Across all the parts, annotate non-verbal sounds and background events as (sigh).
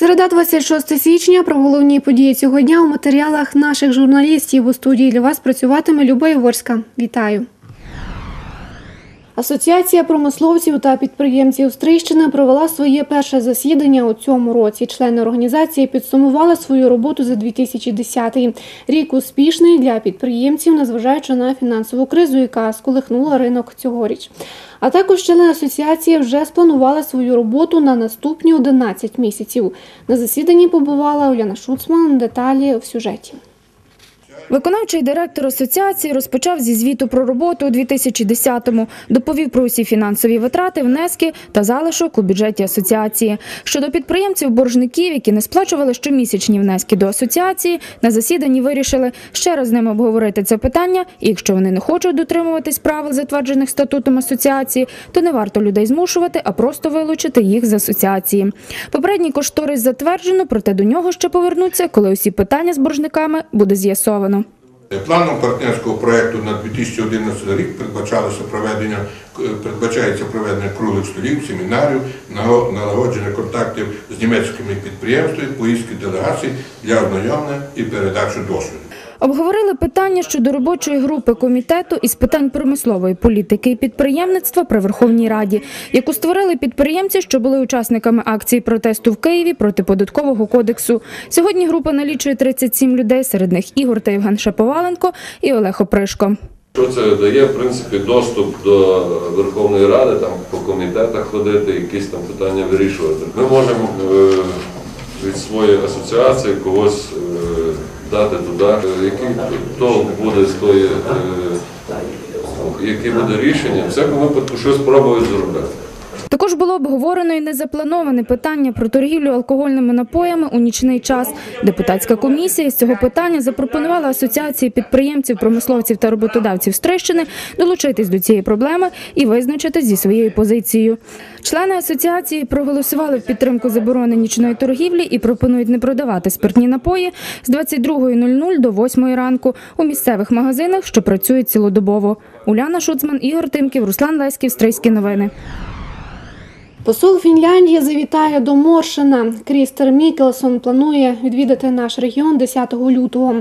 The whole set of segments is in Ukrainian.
Середа 26 січня про головні події цього дня у матеріалах наших журналістів у студії для вас працюватиме Люба Іворська. Вітаю. Асоціація промисловців та підприємців Стрийщини провела своє перше засідання у цьому році. Члени організації підсумували свою роботу за 2010 рік успішний для підприємців, незважаючи на фінансову кризу, яка сколихнула ринок цьогоріч. А також члени асоціації вже спланували свою роботу на наступні 11 місяців. На засіданні побувала Уляна Шуцман. Деталі в сюжеті. Виконавчий директор асоціації розпочав зі звіту про роботу у 2010-му, доповів про усі фінансові витрати, внески та залишок у бюджеті асоціації. Щодо підприємців-боржників, які не сплачували щомісячні внески до асоціації, на засіданні вирішили ще раз з ними обговорити це питання. І якщо вони не хочуть дотримуватись правил, затверджених статутом асоціації, то не варто людей змушувати, а просто вилучити їх з асоціації. Попередній кошторис затверджено, проте до нього ще повернуться, коли усі питання з боржниками буде з'ясовано. Планом партнерського проєкту на 2011 рік передбачалося проведення передбачається проведення круглих столів, семінарів, налагодження контактів з німецькими підприємствами, поїздки делегацій для ознайомлення і передачі досвіду. Обговорили питання щодо робочої групи комітету із питань промислової політики і підприємництва при Верховній Раді, яку створили підприємці, що були учасниками акції протесту в Києві проти податкового кодексу. Сьогодні група налічує 37 людей, серед них Ігор та Євген Шаповаленко і Олег Опришко. Що це дає, в принципі, доступ до Верховної Ради, там по комітетах ходити, якісь там питання вирішувати. Ми можемо е, від своєї асоціації когось е, дати туди, який то буде з тої, е, яке буде рішення, в всякому випадку щось спробують зробити. Також було обговорено і незаплановане питання про торгівлю алкогольними напоями у нічний час. Депутатська комісія з цього питання запропонувала асоціації підприємців, промисловців та роботодавців Стрищини долучитись до цієї проблеми і визначитись зі своєю позицією. Члени асоціації проголосували в підтримку заборони нічної торгівлі і пропонують не продавати спиртні напої з 22.00 до 8 ранку у місцевих магазинах, що працюють цілодобово. Уляна Шуцман, Ігор Тимків, Руслан Леськів, Стрийські новини. Посол Фінляндії завітає до Моршина. Крістер Мікелсон планує відвідати наш регіон 10 лютого.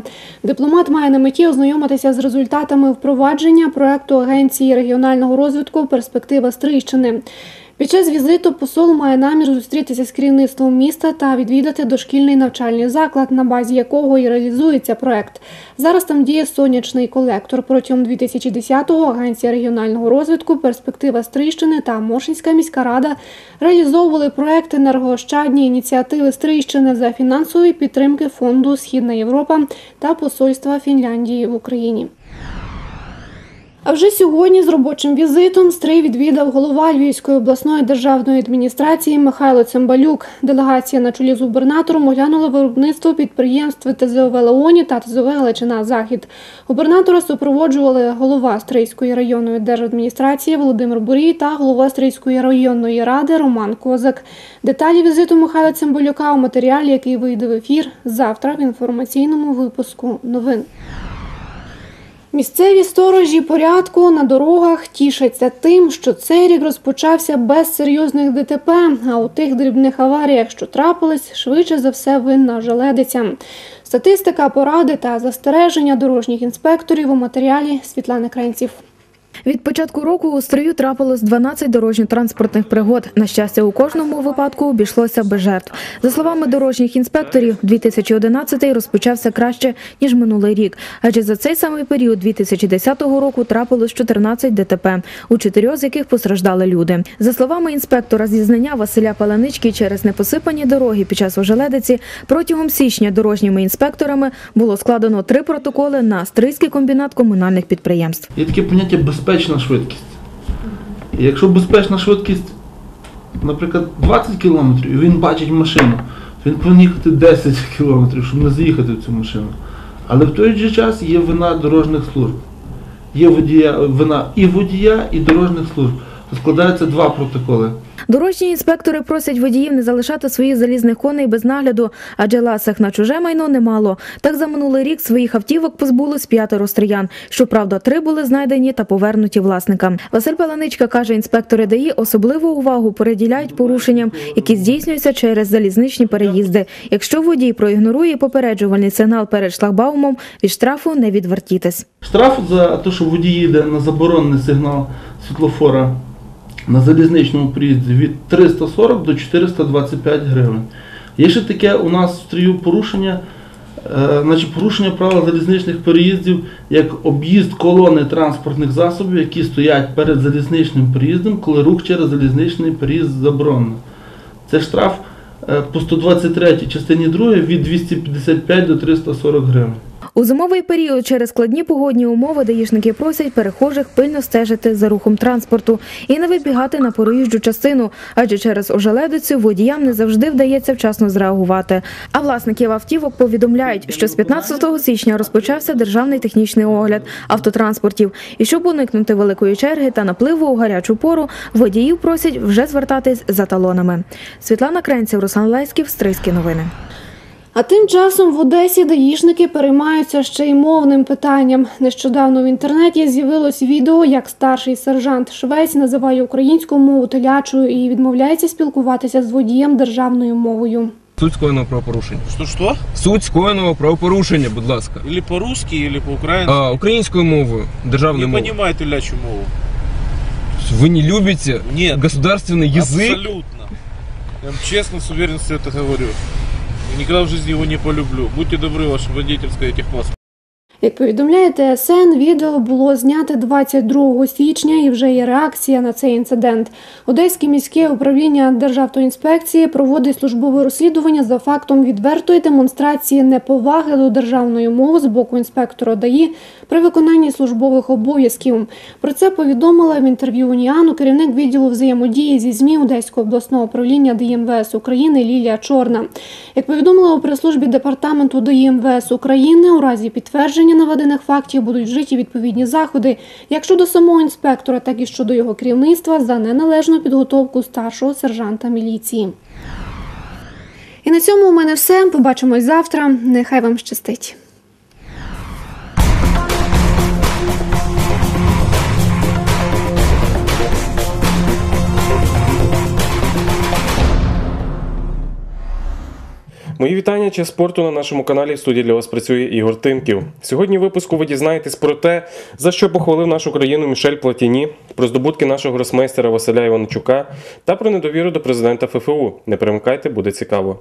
Дипломат має на меті ознайомитися з результатами впровадження проекту Агенції регіонального розвитку Перспектива Стрийщини. Під час візиту посол має намір зустрітися з керівництвом міста та відвідати дошкільний навчальний заклад, на базі якого і реалізується проект. Зараз там діє сонячний колектор. Протягом 2010-го Агенція регіонального розвитку Перспектива Стрийщини та Моршинська міська рада реалізовували проект енергоощадні ініціативи Стрийщини за фінансової підтримки фонду Східна Європа та посольства Фінляндії в Україні. А вже сьогодні з робочим візитом Стрий відвідав голова Львівської обласної державної адміністрації Михайло Цимбалюк. Делегація на чолі з губернатором оглянула виробництво підприємств ТЗОВ Леоні та ТЗОВ Галичина Захід. Губернатора супроводжували голова Стрийської районної держадміністрації Володимир Бурій та голова Стрийської районної ради Роман Козак. Деталі візиту Михайла Цимбалюка у матеріалі, який вийде в ефір завтра в інформаційному випуску новин. Місцеві сторожі порядку на дорогах тішаться тим, що цей рік розпочався без серйозних ДТП, а у тих дрібних аваріях, що трапились, швидше за все винна желедиця. Статистика, поради та застереження дорожніх інспекторів у матеріалі Світлани Кренців. Від початку року у строю трапилось 12 дорожньо-транспортних пригод. На щастя, у кожному випадку обійшлося без жертв. За словами дорожніх інспекторів, 2011 розпочався краще ніж минулий рік. Адже за цей самий період 2010 року трапилось 14 ДТП, у чотирьох з яких постраждали люди. За словами інспектора зізнання Василя Паланички, через непосипані дороги під час ожеледиці протягом січня дорожніми інспекторами було складено три протоколи на стрийський комбінат комунальних підприємств. Є таке поняття безпечна швидкість. Якщо безпечна швидкість, наприклад, 20 км, і він бачить машину, він повинен їхати 10 (laughs) км, щоб не заїхати в цю машину. Але в той же час є вина дорожніх служб. Є водія, вина і водія, і дорожніх служб. Складаються два протоколи. Дорожні інспектори просять водіїв не залишати своїх залізних коней без нагляду, адже ласих на чуже майно немало. Так за минулий рік своїх автівок позбулось п'ятеро стріян. Щоправда, три були знайдені та повернуті власникам. Василь Паланичка каже, інспектори ДАІ особливу увагу приділяють порушенням, які здійснюються через залізничні переїзди. Якщо водій проігнорує попереджувальний сигнал перед шлагбаумом, від штрафу не відвертітись. Штраф за те, що водій їде на заборонений сигнал світлофора на залізничному приїзді від 340 до 425 гривень. Є ще таке у нас в стрію порушення, е, значить порушення правил залізничних переїздів як об'їзд колони транспортних засобів, які стоять перед залізничним переїздом, коли рух через залізничний переїзд заборонено. Це штраф е, по 123 частині 2 від 255 до 340 гривень. У зимовий період через складні погодні умови даїшники просять перехожих пильно стежити за рухом транспорту і не вибігати на проїжджу частину, адже через ожеледицю водіям не завжди вдається вчасно зреагувати. А власників автівок повідомляють, що з 15 січня розпочався державний технічний огляд автотранспортів. І щоб уникнути великої черги та напливу у гарячу пору, водіїв просять вже звертатись за талонами. Світлана Кренців, Руслан Леськів, Стрийські новини. А тим часом в Одесі даїшники переймаються ще й мовним питанням. Нещодавно в інтернеті з'явилось відео, як старший сержант Швець називає українську мову телячою і відмовляється спілкуватися з водієм державною мовою. Суть скоєного правопорушення. Что что? Суть скоєного правопорушення, будь ласка. Или по-русски, или по-украински. А, українською мовою, державною не мовою. понимаю телячью мову. Вы не любите Нет. государственный язык? Абсолютно. Я вам честно, с уверенностью это говорю. Никогда в жизни его не полюблю. Будьте добры, ваше водительское техпаспорт. Як повідомляє ТСН, відео було знято 22 січня і вже є реакція на цей інцидент. Одеське міське управління Державтоінспекції проводить службове розслідування за фактом відвертої демонстрації неповаги до державної мови з боку інспектора ДАІ при виконанні службових обов'язків. Про це повідомила в інтерв'ю Уніану керівник відділу взаємодії зі ЗМІ Одеського обласного управління ДІМВС України Лілія Чорна. Як повідомила у прес-службі департаменту ДІМВС України, у разі підтвердження наведених фактів будуть вжиті відповідні заходи як щодо самого інспектора, так і щодо його керівництва за неналежну підготовку старшого сержанта міліції. І на цьому у мене все. Побачимось завтра. Нехай вам щастить. Мої вітання чи спорту на нашому каналі в студії для вас працює Ігор Тимків. Сьогодні в випуску ви дізнаєтесь про те, за що похвалив нашу країну Мішель Платіні, про здобутки нашого гросмейстера Василя Іванчука та про недовіру до президента ФФУ. Не перемикайте, буде цікаво.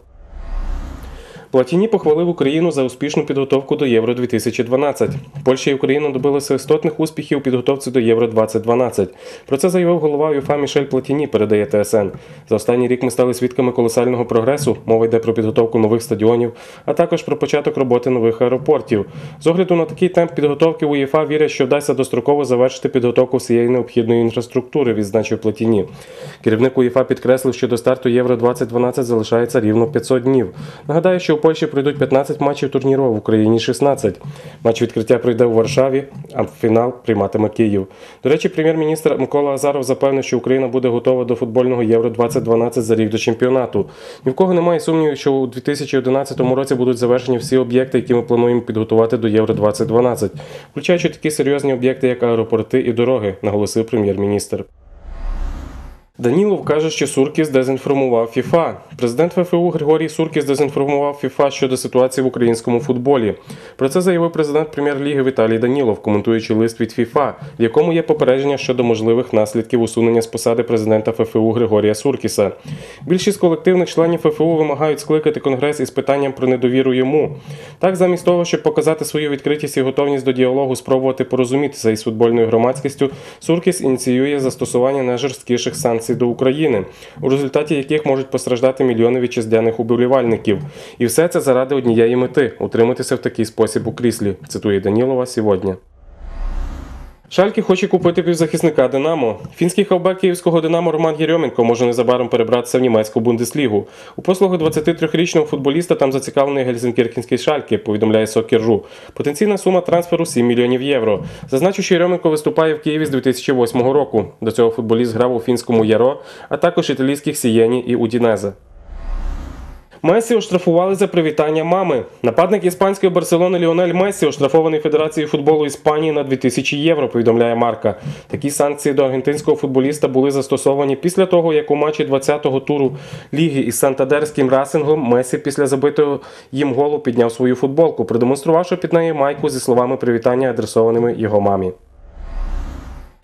Платіні похвалив Україну за успішну підготовку до Євро 2012. Польща і Україна добилися істотних успіхів у підготовці до Євро 2012. Про це заявив голова ЮФА Мішель Платіні, передає ТСН. За останній рік ми стали свідками колосального прогресу. Мова йде про підготовку нових стадіонів, а також про початок роботи нових аеропортів. З огляду на такий темп підготовки УЄФА вірять, що вдасться достроково завершити підготовку всієї необхідної інфраструктури, відзначив Платіні. Керівник УЄФА підкреслив, що до старту Євро 2012 залишається рівно 500 днів. Нагадаю, що Польщі пройдуть 15 матчів турніру, в Україні 16. Матч відкриття пройде у Варшаві, а фінал прийматиме Київ. До речі, прем'єр-міністр Микола Азаров запевнив, що Україна буде готова до футбольного Євро 2012 за рік до чемпіонату. Ні в кого немає сумнівів, що у 2011 році будуть завершені всі об'єкти, які ми плануємо підготувати до Євро 2012, включаючи такі серйозні об'єкти, як аеропорти і дороги, наголосив прем'єр-міністр. Данілов каже, що Суркіс дезінформував ФІФА. Президент ФФУ Григорій Суркіс дезінформував ФІФА щодо ситуації в українському футболі. Про це заявив президент прем'єр-ліги Віталій Данілов, коментуючи лист від ФІФА, в якому є попередження щодо можливих наслідків усунення з посади президента ФФУ Григорія Суркіса. Більшість колективних членів ФФУ вимагають скликати конгрес із питанням про недовіру йому. Так, замість того, щоб показати свою відкритість і готовність до діалогу, спробувати порозумітися із футбольною громадськістю, Суркіс ініціює застосування найжорсткіших санкцій до України, у результаті яких можуть постраждати мільйони вітчизняних уболівальників. І все це заради однієї мети утриматися в такий спосіб у кріслі, цитує Данілова сьогодні. Шальки хоче купити півзахисника Динамо. Фінський хавбек київського Динамо Роман Єрьоменко може незабаром перебратися в німецьку бундеслігу. У послуги 23-річного футболіста там зацікавлений гельсінкірхенський шальки, повідомляє Сокір.ру. Потенційна сума трансферу 7 мільйонів євро. Зазначу, що Єрьоменко виступає в Києві з 2008 року. До цього футболіст грав у фінському Яро, а також італійських Сієні і Удінезе. Месі оштрафували за привітання мами. Нападник іспанської Барселони Ліонель Месі оштрафований Федерацією футболу Іспанії на 2000 євро, повідомляє Марка. Такі санкції до аргентинського футболіста були застосовані після того, як у матчі 20-го туру ліги із Сантадерським Расингом Месі після забитого їм голу підняв свою футболку, продемонструвавши під нею майку зі словами привітання, адресованими його мамі.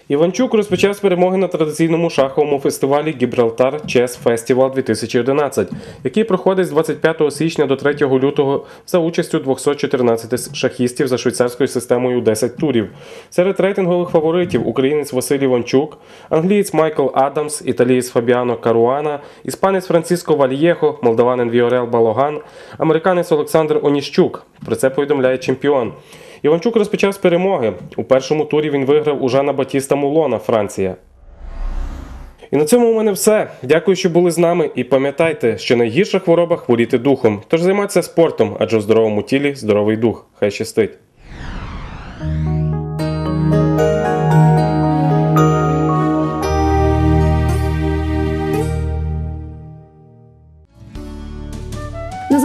Іванчук розпочав з перемоги на традиційному шаховому фестивалі Гібралтар Chess Festival 2011, який проходить з 25 січня до 3 лютого за участю 214 шахістів за швейцарською системою 10 турів. Серед рейтингових фаворитів українець Василь Іванчук, англієць Майкл Адамс, італієць Фабіано Каруана, іспанець Франциско Вальєхо, молдаванин Віорел Балоган, американець Олександр Оніщук. Про це повідомляє чемпіон. Іванчук розпочав з перемоги. У першому турі він виграв у Жана Батіста Мулона, Франція. І на цьому у мене все. Дякую, що були з нами. І пам'ятайте, що найгірша хвороба хворіти духом. Тож займайтеся спортом, адже в здоровому тілі здоровий дух. Хай щастить.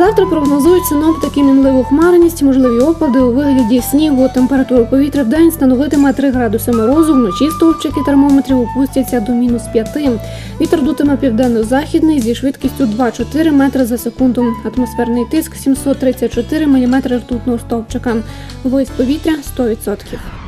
Завтра прогнозують синоптики мінливу хмарність, можливі опади у вигляді снігу. Температура повітря в день становитиме 3 градуси морозу. Вночі стовпчики термометрів опустяться до мінус 5. Вітер дутиме південно-західний зі швидкістю 2-4 метри за секунду. Атмосферний тиск 734 мм ртутного стовпчика. Войсь повітря 100%.